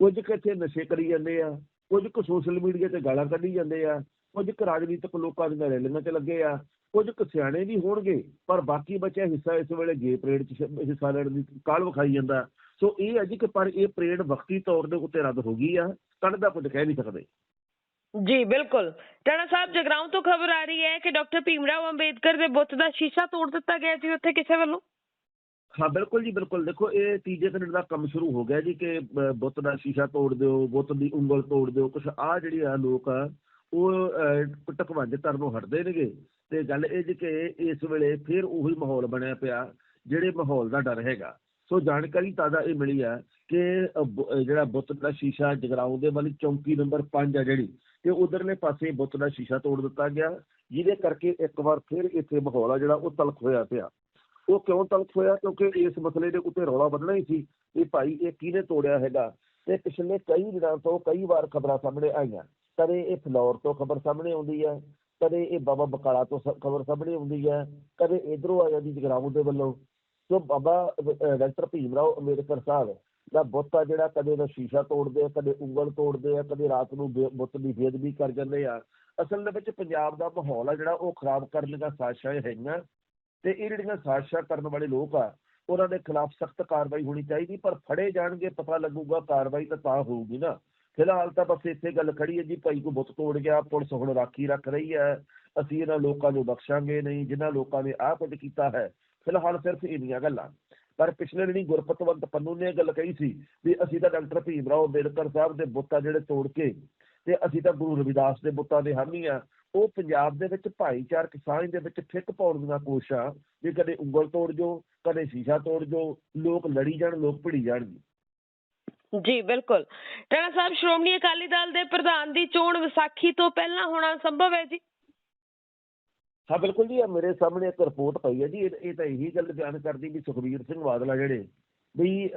ਕੁਝ ਕੁ ਇੱਥੇ ਨਸ਼ੇ ਕਰੀ ਜਾਂਦੇ ਆ, ਕੁਝ ਕੁ ਸੋਸ਼ਲ ਮੀਡੀਆ ਤੇ ਗਾਲਾਂ ਕੱਢੀ ਜਾਂਦੇ ਆ, ਕੁਝ ਕੁ ਰਾਜਨੀਤਿਕ ਲੋਕਾਂ ਦੀਆਂ ਰੈਲੀਆਂ 'ਚ ਲੱਗੇ ਆ, ਕੁਝ ਕੁ ਸਿਆਣੇ ਵੀ ਹੋਣਗੇ, ਪਰ ਬਾਕੀ ਬਚਿਆ ਹਿੱਸਾ ਇਸ ਵੇਲੇ ਗੇ ਪਰੇਡ 'ਚ ਹਿੱਸਾ ਲੈਣ ਦੀ ਕਾਲ ਵਿਖਾਈ ਜਾਂਦਾ। ਸੋ ਇਹ ਹੈ ਜੀ ਕਿ ਪਰ ਇਹ ਪਰੇਡ ਵਕਤੀ ਤੌਰ ਦੇ ਉੱਤੇ ਰੱਦ ਹੋ ਗਈ ਆ ਕੱਢ ਦਾ ਕੁਝ ਕਹਿ ਨਹੀਂ ਸਕਦੇ। ਜੀ, ਬਿਲਕੁਲ। ਟਾਣਾ ਸਾਹਿਬ, ਜਗਰਾਉਂ ਤੋਂ ਖਬਰ ਆ ਰਹੀ ਹੈ ਕਿ ਡਾਕਟਰ ਭੀਮਰਾਓ ਅੰਬੇਦਕਰ ਦੇ ਬੁੱਤ ਦਾ ਸ਼ੀਸ਼ਾ ਤੋੜ ਦਿੱਤਾ ਗਿਆ ਜੀ ਉੱਥੇ ਕਿਸੇ ਵੱਲੋਂ? ਹਾਂ, ਬਿਲਕੁਲ ਜੀ, ਬਿਲਕੁਲ। ਦੇਖੋ, ਇਹ ਤੀਜੇ ਦਿਨ ਦਾ ਕੰਮ ਸ਼ੁਰੂ ਹੋ ਗਿਆ ਜੀ ਕਿ ਬੁੱਤ ਦਾ ਸ਼ੀਸ਼ਾ ਤੋੜ ਦਿਓ, ਬੁੱਤ ਦੀ ਉਂਗਲ ਤੋੜ ਦਿਓ, ਕੁਛ ਆ ਜਿਹੜੀ ਆ ਲੋਕ ਆ, ਉਹ ਟਕਵੰਜ ਕਰਨ ਨੂੰ ਹਟਦੇ ਨੇਗੇ। ਤੇ ਗੱਲ ਇਹ ਜੀ ਕਿ ਇਸ ਵੇਲੇ ਫਿਰ ਉਹੀ ਮਾਹੌਲ ਬਣਿਆ ਪਿਆ, ਜਿਹੜੇ ਮਾਹੌਲ ਦਾ ਡਰ ਹੈਗਾ। ਸੋ ਜਾਣਕਾਰੀ ਤਾਜ਼ਾ ਇਹ ਮਿਲੀ ਆ ਕਿ ਜਿਹੜਾ ਬੁੱਤ ਦਾ ਸ਼ੀਸ਼ਾ ਜਗਰਾਉਂ ਦੇ ਵਾਲੀ ਚੌਂਕੀ ਨੰਬਰ 5 ਆ ਜਿਹੜੀ ਤੇ ਉਧਰਲੇ ਪਾਸੇ ਬੁੱਤ ਦਾ ਸ਼ੀਸ਼ਾ ਤੋੜ ਦਿੱਤਾ ਗਿਆ, ਜਿਹਦੇ ਕਰਕੇ ਇੱਕ ਵਾਰ ਫਿਰ ਇੱਥੇ ਮਾਹੌਲ ਆ ਜਿਹੜਾ ਉਹ ਤਲਖ ਹੋਇਆ ਪਿਆ। ਉਹ ਕਿਉਂ ਤਲਖ ਹੋਇਆ? ਕਿਉਂਕਿ ਇਸ ਮਸਲੇ ਦੇ ਉੱਤੇ ਰੌਲਾ ਵੱਧਣਾ ਹੀ ਸੀ ਵੀ ਭਾਈ ਇਹ ਕਿਹਨੇ ਤੋੜਿਆ ਹੈਗਾ? ਤੇ ਪਿਛਲੇ ਕਈ ਦਿਨਾਂ ਤੋਂ ਕਈ ਵਾਰ ਖਬਰਾਂ ਸਾਹਮਣੇ ਆਈਆਂ। ਕਦੇ ਇਹ ਫਲੌਰ ਤੋਂ ਖਬਰ ਸਾਹਮਣੇ ਆਉਂਦੀ ਹੈ, ਕਦੇ ਇਹ ਬਾਬਾ ਬਕਾਲਾ ਤੋਂ ਖਬਰ ਸਾਹਮਣੇ ਆਉਂਦੀ ਹੈ, ਕਦੇ ਇਧਰੋਂ ਆ ਜਾਂਦੀ ਜਗਰਾਉਂ ਦੇ ਵੱਲੋਂ। ਸੋ ਬਾਬਾ ਡਾਕਟਰ ਭੀਮ ਰਾਓ ਅੰਬੇਦਕਰ ਸਾਹਿਬ ਦਾ ਬੁੱਤ ਆ ਜਿਹੜਾ ਕਦੇ ਦਾ ਸ਼ੀਸ਼ਾ ਤੋੜਦੇ ਆ, ਕਦੇ ਉਂਗਲ ਤੋੜਦੇ ਆ, ਕਦੇ ਰਾਤ ਨੂੰ ਬੁੱਤ ਦੀ ਬੇਅਦਬੀ ਕਰ ਜਾਂਦੇ ਆ। ਅਸਲ ਦੇ ਵਿੱਚ ਪੰਜਾਬ ਦਾ ਮਾਹੌਲ ਆ ਜਿਹੜਾ ਉਹ ਖਰਾਬ ਕਰਨ ਦਾ ਸਾਜ਼ਿਸ਼ਾਂ ਹੈਗੀਆਂ ਤੇ ਇਹ ਜਿਹੜੀਆਂ ਸਾਜ਼ਿਸ਼ਾਂ ਕਰਨ ਵਾਲੇ ਲੋਕ ਆ, ਉਹਨਾਂ ਦੇ ਖਿਲਾਫ ਸਖਤ ਕਾਰਵਾਈ ਹੋਣੀ ਚਾਹੀਦੀ, ਪਰ ਫੜੇ ਜਾਣਗੇ, ਪਤਾ ਲੱਗੂਗਾ ਕਾਰਵਾਈ ਤਾਂ ਤਾਂ ਹੋਊਗੀ ਨਾ। ਫਿਲਹਾਲ ਤਾਂ ਬਸ ਇੱਥੇ ਗੱਲ ਖੜੀ ਹੈ ਜੀ, ਭਾਈ ਕੋ ਬੁੱਤ ਤੋੜ ਗਿਆ, ਪੁਲਿਸ ਹੁਣ ਰਾਖੀ ਰੱਖ ਰਹੀ ਹੈ, ਅਸੀਂ ਇਹਨਾਂ ਲੋਕਾਂ ਨੂੰ ਬਖਸ਼ਾਂਗੇ ਨਹੀਂ, ਜਿਨ੍ਹਾਂ ਲੋਕਾਂ ਨੇ ਆਹ ਕੁਝ ਕੀਤਾ ਹੈ, ਫਿਲਹਾਲ ਸਿਰਫ ਇੰਨੀਆਂ ਗੱਲਾਂ। ਪਰ ਪਿਛਲੇ ਦਿਨੀ ਗੁਰਪਤਵੰਤ ਪੰਨੂ ਨੇ ਇਹ ਗੱਲ ਕਹੀ ਸੀ ਵੀ ਅਸੀਂ ਤਾਂ ਡਾਕਟਰ ਭੀਮ ਰਾਓ ਅੰਬੇਦਕਰ ਸਾਹਿਬ ਦੇ ਬੁੱਤਾਂ ਜਿਹੜੇ ਤੋੜ ਕੇ ਤੇ ਅਸੀਂ ਤਾਂ ਗੁਰੂ ਰਵਿਦਾਸ ਦੇ ਬੁੱਤਾਂ ਦੇ ਹਾਮੀ ਆ, ਉਹ ਪੰਜਾਬ ਦੇ ਵਿੱਚ ਭਾਈਚਾਰਕ ਸਾਂਝ ਦੇ ਵਿੱਚ ਫਿੱਕ ਪਾਉਣ ਦੀਆਂ ਕੋਸ਼ਿਸ਼ਾਂ ਵੀ ਕਦੇ ਉਂਗਲ ਤੋੜ ਜੋ ਕਦੇ ਸ਼ੀਸ਼ਾ ਤੋੜ ਜੋ ਲੋਕ ਲੜੀ ਜਾਣ, ਲੋਕ ਭਿੜੀ ਜਾਣਗੇ ਜੀ। ਬਿਲਕੁਲ। ਟਾਣਾ ਸਾਹਿਬ, ਸ਼੍ਰੋਮਣੀ ਅਕਾਲੀ ਦਲ ਦੇ ਪ੍ਰਧਾਨ ਦੀ ਚੋਣ ਵਿਸਾਖੀ ਤੋਂ ਪਹਿਲਾਂ ਹੋਣਾ ਸੰਭਵ ਹੈ ਜੀ? ਹਾਂ, ਬਿਲਕੁਲ ਜੀ, ਇਹ ਮੇਰੇ ਸਾਹਮਣੇ ਇੱਕ ਰਿਪੋਰਟ ਪਈ ਹੈ ਜੀ, ਇਹ ਇਹ ਤਾਂ ਇਹੀ ਗੱਲ ਬਿਆਨ ਕਰਦੀ ਵੀ ਸੁਖਬੀਰ ਸਿੰਘ ਬਾਦਲ ਆ ਜਿਹੜੇ ਵੀ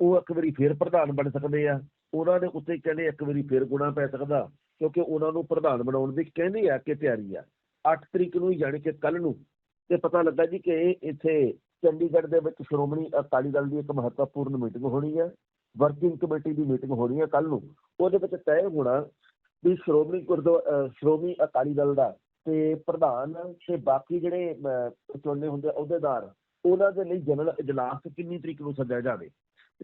ਉਹ ਇੱਕ ਵਾਰੀ ਫੇਰ ਪ੍ਰਧਾਨ ਬਣ ਸਕਦੇ ਆ, ਉਹਨਾਂ ਦੇ ਉੱਤੇ ਕਹਿੰਦੇ ਇੱਕ ਵਾਰੀ ਫੇਰ ਗੁਣਾ ਪੈ ਸਕਦਾ, ਕਿਉਂਕਿ ਉਹਨਾਂ ਨੂੰ ਪ੍ਰਧਾਨ ਬਣਾਉਣ ਦੀ ਕਹਿੰਦੇ ਆ ਕਿ ਤਿਆਰੀ ਆ। 8 ਤਰੀਕ ਨੂੰ ਯਾਨੀ ਕਿ ਕੱਲ ਨੂੰ, ਤੇ ਪਤਾ ਲੱਗਾ ਜੀ ਕਿ ਇੱਥੇ ਚੰਡੀਗੜ੍ਹ ਦੇ ਵਿੱਚ ਸ਼੍ਰੋਮਣੀ ਅਕਾਲੀ ਦਲ ਦੀ ਇੱਕ ਮਹੱਤਵਪੂਰਨ ਮੀਟਿੰਗ ਹੋਣੀ ਹੈ ਵਰਕਿੰਗ ਕਮੇਟੀ ਦੀ ਮੀਟਿੰਗ ਹੋਣੀ ਹੈ ਕੱਲ ਨੂੰ, ਉਹਦੇ ਵਿੱਚ ਤੈਅ ਹੋਣਾ ਵੀ ਸ਼੍ਰੋਮਣੀ ਗੁਰਦੁਆਰਾ ਸ਼੍ਰੋਮਣੀ ਅਕਾਲੀ ਦਲ ਦਾ ਤੇ ਪ੍ਰਧਾਨ ਤੇ ਬਾਕੀ ਜਿਹੜੇ ਅਹ, ਚੁਣਨੇ ਹੁੰਦੇ ਆ ਅਹੁਦੇਦਾਰ ਉਹਨਾਂ ਦੇ ਲਈ ਜਨਰਲ ਇਜਲਾਸ ਕਿੰਨੀ ਤਰੀਕ ਨੂੰ ਸੱਦਿਆ ਜਾਵੇ?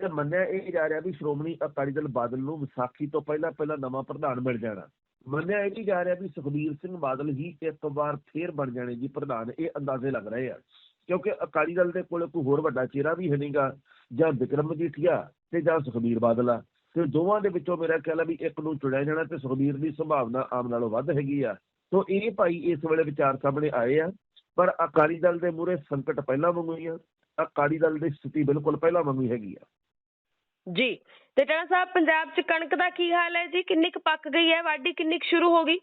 ਤੇ ਮੰਨਿਆ ਇਹ ਜਾ ਰਿਹਾ ਵੀ ਸ਼੍ਰੋਮਣੀ ਅਕਾਲੀ ਦਲ ਬਾਦਲ ਨੂੰ ਵਿਸਾਖੀ ਤੋਂ ਪਹਿਲਾਂ ਪਹਿਲਾਂ ਨਵਾਂ ਪ੍ਰਧਾਨ ਮਿਲ ਜਾਣਾ। ਮੰਨਿਆ ਇਹ ਵੀ ਜਾ ਰਿਹਾ ਵੀ ਸੁਖਬੀਰ ਸਿੰਘ ਬਾਦਲ ਹੀ ਇੱਕ ਵਾਰ ਫੇਰ ਬਣ ਜਾਣੇ ਜੀ ਪ੍ਰਧਾਨ ਇਹ ਅੰਦਾਜ਼ੇ ਲੱਗ ਰਹੇ ਆ। ਕਿਉਂਕਿ ਅਕਾਲੀ ਦਲ ਦੇ ਕੋਲ ਕੋਈ ਹੋਰ ਵੱਡਾ ਚਿਹਰਾ ਵੀ ਹੈ ਨਹੀਂਗਾ ਜਾਂ ਵਿਕਰਮ ਮਜੀਠੀਆ ਤੇ ਜਾਂ ਸੁਖਬੀਰ ਬਾਦਲ ਆ। ਤੇ ਦੋਵਾਂ ਦੇ ਵਿੱਚੋਂ ਮੇਰਾ ਖਿਆਲ ਆ ਵੀ ਇੱਕ ਨੂੰ ਚੁਣਿਆ ਜਾਣਾ ਤੇ ਸੁਖਬੀਰ ਦੀ ਸੰਭਾਵਨਾ ਆਮ ਨਾਲੋਂ ਵੱਧ ਹੈਗੀ ਆ। ਸੋ ਇਹ ਭਾਈ ਇਸ ਵੇਲੇ ਵਿਚਾਰ ਸਾਹਮਣੇ ਆਏ ਆ ਪਰ ਅਕਾਲੀ ਦਲ ਦੇ ਮੂਹਰੇ ਸੰਕਟ ਪਹਿਲਾਂ ਵਾਂਗੂ ਹੀ ਆ ਅਕਾਲੀ ਦਲ ਦੀ ਸਥਿਤੀ ਬਿਲਕੁਲ ਪਹਿਲਾਂ ਵਾਂਗੂ ਹੀ ਹੈਗੀ ਆ। ਜੀ ਤੇ ਟਾਣਾ ਸਾਹਿਬ ਪੰਜਾਬ 'ਚ ਕਣਕ ਦਾ ਕੀ ਹਾਲ ਹੈ ਜੀ? ਕਿੰਨੀ ਕੁ ਪੱਕ ਗਈ ਹੈ? ਵਾਢੀ ਕਿੰਨੀ ਕੁ ਸ਼ੁਰੂ ਹੋ ਗਈ?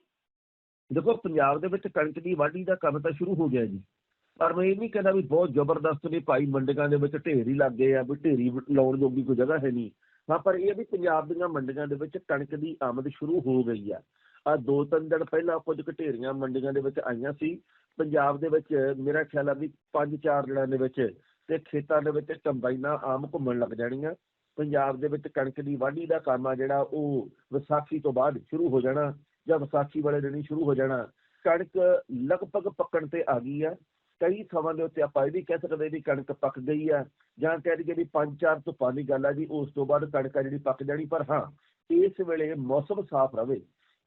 ਦੇਖੋ ਪੰਜਾਬ ਦੇ ਵਿੱਚ ਕਣਕ ਦੀ ਵਾਢੀ ਦਾ ਕੰਮ ਤਾਂ ਸ਼ੁਰੂ ਹੋ ਗਿਆ ਜੀ। ਪਰ ਮੈਂ ਇਹ ਨਹੀਂ ਕਹਿੰਦਾ ਵੀ ਬਹੁਤ ਜ਼ਬਰਦਸਤ ਵੀ ਭਾਈ ਮੰਡੀਆਂ ਦੇ ਵਿੱਚ ਢੇਰ ਹੀ ਲੱਗ ਗਏ ਆ ਵੀ ਢੇਰੀ ਲਾਉਣ ਜੋਗੀ ਕੋਈ ਜਗ੍ਹਾ ਹੈ ਨਹੀਂ। ਹਾਂ ਪਰ ਇਹ ਵੀ ਪੰਜਾਬ ਦੀਆਂ ਮੰਡੀਆਂ ਦੇ ਵਿੱਚ ਕਣਕ ਦੀ ਆਮਦ ਸ਼ੁਰੂ ਹੋ ਗਈ ਆ। ਆ ਦੋ ਤਿੰਨ ਦਿਨ ਪਹਿਲਾਂ ਕੁਝ ਘਟੇਰੀਆਂ ਮੰਡੀਆਂ ਦੇ ਵਿੱਚ ਆਈਆਂ ਸੀ। ਪੰਜਾਬ ਦੇ ਵਿੱਚ ਮੇਰਾ ਖਿਆਲ ਆ ਵੀ ਪੰਜ ਚਾਰ ਦਿਨਾਂ ਦੇ ਵਿੱਚ ਤੇ ਖੇਤਾਂ ਦੇ ਵਿੱਚ ਕੰਬਾਈਨਾਂ ਆਮ ਘੁੰਮਣ ਲੱਗ ਜਾਣੀਆਂ। ਪੰਜਾਬ ਦੇ ਵਿੱਚ ਕਣਕ ਦੀ ਵਾਢੀ ਦਾ ਕੰਮ ਆ ਜਿਹੜਾ, ਉਹ ਵਿਸਾਖੀ ਤੋਂ ਬਾਅਦ ਸ਼ੁਰੂ ਹੋ ਜਾਣਾ ਜਾਂ ਵਿਸਾਖੀ ਵਾਲੇ ਦਿਨ ਹੀ ਸ਼ੁਰੂ ਹੋ ਜਾਣਾ। ਕਣਕ ਲਗਭਗ ਪੱਕਣ ਤੇ ਆ ਗਈ ਆ। ਕਈ ਥਾਵਾਂ ਦੇ ਉੱਤੇ ਆਪਾਂ ਇਹ ਵੀ ਕਹਿ ਸਕਦੇ ਵੀ ਕਣਕ ਪੱਕ ਗਈ ਆ। ਜਾਂ ਕਹਿ ਦਈਏ ਵੀ ਪੰਜ ਚਾਰ ਧੁੱਪਾਂ ਦੀ ਗੱਲ ਆ ਜੀ ਉਸ ਤੋਂ ਬਾਅਦ ਕਣਕ ਆ ਜਿਹੜੀ ਪੱਕ ਜਾਣੀ। ਪਰ ਹਾਂ, ਇਸ ਵੇਲੇ ਮੌਸਮ ਸਾਫ਼ ਰਵੇ।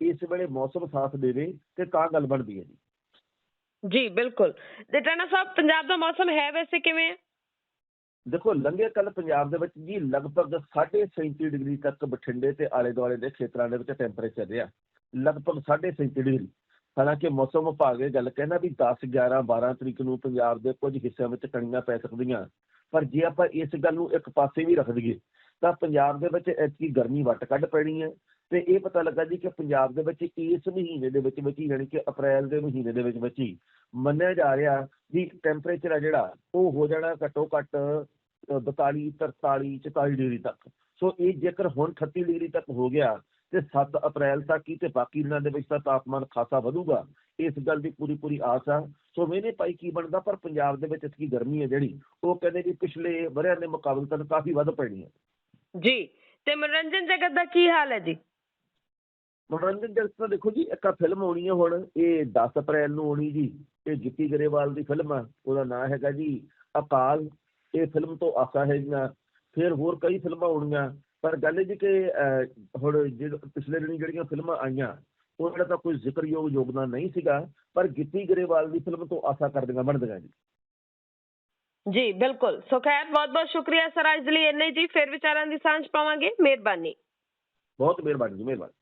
ਇਸ ਵੇਲੇ ਮੌਸਮ ਸਾਥ ਦੇਵੇ ਤੇ ਤਾਂ ਗੱਲ ਬਣਦੀ ਹੈ ਜੀ। ਜੀ ਬਿਲਕੁਲ। ਤੇ ਟਾਣਾ ਸਾਹਿਬ ਪੰਜਾਬ ਦਾ ਮੌਸਮ ਹੈ ਵੈਸੇ ਕਿਵੇਂ? ਹੈ ਦੇਖੋ ਲੰਘੇ ਕੱਲ ਪੰਜਾਬ ਦੇ ਵਿੱਚ ਜੀ ਲਗਭਗ 37 ਡਿਗਰੀ ਤੱਕ ਬਠਿੰਡੇ ਤੇ ਆਲੇ ਦੁਆਲੇ ਦੇ ਖੇਤਰਾਂ ਦੇ ਵਿੱਚ ਟੈਂਪਰੇਚਰ ਰਿਹਾ। ਲਗਭਗ 37 ਡਿਗਰੀ। ਹਾਲਾਂਕਿ ਮੌਸਮ ਵਿਭਾਗ ਇਹ ਗੱਲ ਕਹਿੰਦਾ ਵੀ 10 11 12 ਤਰੀਕ ਨੂੰ ਪੰਜਾਬ ਦੇ ਕੁਝ ਹਿੱਸਿਆਂ ਵਿੱਚ ਕਣੀਆਂ ਪੈ ਸਕਦੀਆਂ। ਪਰ ਜੇ ਆਪਾਂ ਇਸ ਗੱਲ ਨੂੰ ਇੱਕ ਪਾਸੇ ਵੀ ਰੱਖ ਦਈਏ ਤਾਂ ਪੰਜਾਬ ਦੇ ਵਿੱਚ ਐਤਕੀ ਗਰਮੀ ਵੱਟ ਕੱਢ ਪੈਣੀ ਹੈ। ਤੇ ਇਹ ਪਤਾ ਲੱਗਾ ਜੀ ਕਿ ਪੰਜਾਬ ਦੇ ਵਿੱਚ ਇਸ ਮਹੀਨੇ ਦੇ ਵਿੱਚ ਵਿੱਚ ਹੀ ਯਾਨੀ ਕਿ ਅਪ੍ਰੈਲ ਦੇ ਮਹੀਨੇ ਦੇ ਵਿੱਚ ਵਿੱਚ ਹੀ ਮੰਨਿਆ ਜਾ ਰਿਹਾ ਵੀ ਟੈਂਪਰੇਚਰ ਆ ਜਿਹੜਾ ਉਹ ਹੋ ਜਾਣਾ ਘੱਟੋ ਘੱਟ ਅ, 42 43 44 ਡਿਗਰੀ ਤੱਕ। ਸੋ ਇਹ ਜੇਕਰ ਹੁਣ 38 ਡਿਗਰੀ ਤੱਕ ਹੋ ਗਿਆ ਤੇ 7 ਅਪ੍ਰੈਲ ਤੱਕ ਹੀ ਤੇ ਬਾਕੀ ਦਿਨਾਂ ਦੇ ਵਿੱਚ ਤਾਂ ਤਾਪਮਾਨ ਖਾਸਾ ਵਧੂਗਾ ਇਸ ਗੱਲ ਦੀ ਪੂਰੀ ਪੂਰੀ ਆਸ ਆ। ਸੋ ਮੈਨੇ ਭਾਈ ਕੀ ਬਣਦਾ ਪਰ ਪੰਜਾਬ ਦੇ ਵਿੱਚ ਇਤਕੀ ਗਰਮੀ ਹੈ ਜਿਹੜੀ ਉਹ ਕਹਿੰਦੇ ਵੀ ਪਿਛਲੇ ਵਰਿਆਂ ਦੇ ਮੁਕਾਬਲਤਨ ਕਾਫੀ ਵੱਧ ਪੈਣੀ ਹੈ ਜੀ ਤੇ ਮਨੋਰੰਜਨ ਜਗਤ ਦਾ ਕੀ ਹਾਲ ਹੈ ਜੀ? ਮਨੋਰੰਜਨ ਜਗਤ ਤਾਂ ਦੇਖੋ ਜੀ ਇੱਕ ਫਿਲਮ ਆਉਣੀ ਹੈ ਹੁਣ ਇਹ 10 ਅਪ੍ਰੈਲ ਨੂੰ ਆਉਣੀ ਜੀ ਇਹ ਗਿੱਪੀ ਗਰੇਵਾਲ ਦੀ ਫਿਲਮ ਆ ਉਹਦਾ ਨਾਮ ਹੈਗਾ ਜੀ ਅਕਾਲ ਇਹ ਫਿਲਮ ਤੋਂ ਆਸਾ ਹੈਗੀਆਂ ਫਿਰ ਹੋਰ ਕਈ ਫਿਲਮਾਂ ਆਉਣੀਆਂ ਪਰ ਗੱਲ ਇਹ ਜੀ ਕਿ ਹੁਣ ਜਿਹੜੇ ਪਿਛਲੇ ਦਿਨੀ ਜਿਹੜੀਆਂ ਫਿਲਮਾਂ ਆਈਆਂ ਉਹਨਾਂ ਦਾ ਤਾਂ ਕੋਈ ਜ਼ਿਕਰਯੋਗ ਯੋਗਦਾਨ ਨਹੀਂ ਸੀਗਾ ਪਰ ਗਿੱਪੀ ਗਰੇਵਾਲ ਦੀ ਫਿਲਮ ਤੋਂ ਆਸਾ ਕਰਦੀਆਂ ਬਣਦੀਆਂ ਜੀ। ਜੀ ਬਿਲਕੁਲ। ਸੋ ਖੈਰ ਬਹੁਤ ਬਹੁਤ ਸ਼ੁਕਰੀਆ ਸਰ ਅੱਜ ਲਈ ਇੰਨੇ ਜੀ ਫਿਰ ਵਿਚਾਰਾਂ ਦੀ ਸਾਂਝ ਪਾਵਾਂਗੇ। ਮਿਹਰਬਾਨੀ। ਬਹੁਤ ਮਿਹਰਬਾਨੀ ਜੀ ਮਿਹਰਬਾਨੀ।